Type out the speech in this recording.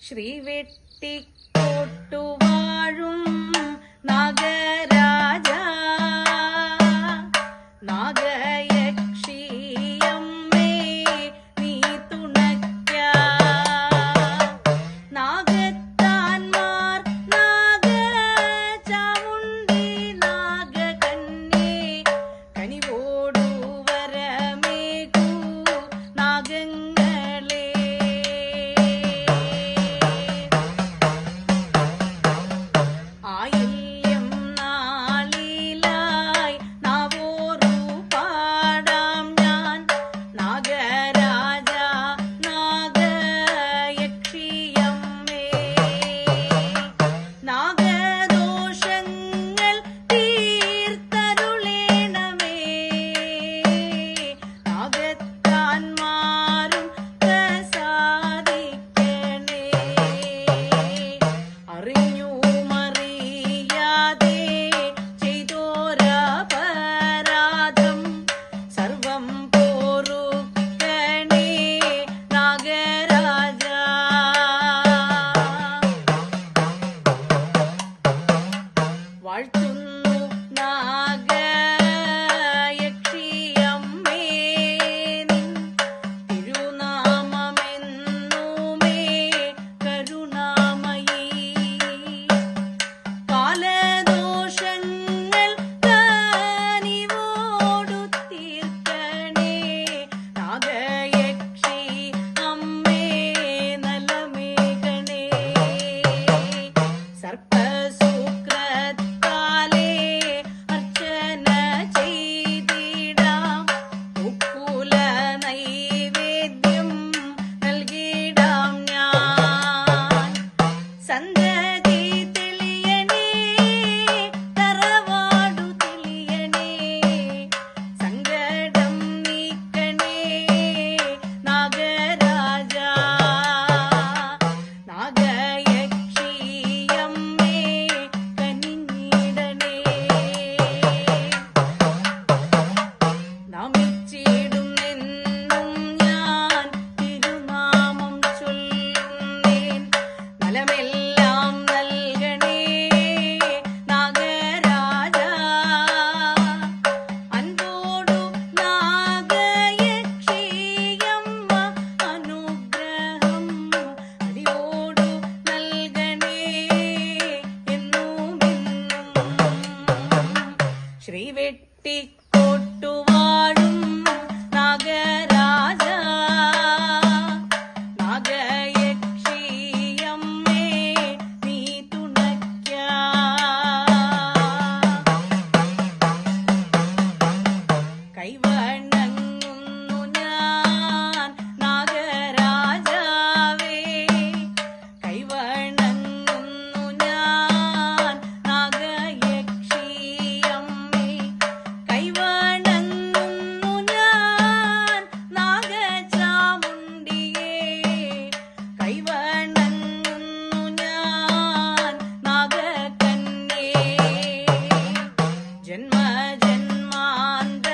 ശ്രീവെട്ടിക്കോട്ടുവാഴും നാഗരാജ. നാഗയക്ഷിയമ്മേ ಸುಖ வெட்டி கோட்டு வாழும் நகர தன்மாந்த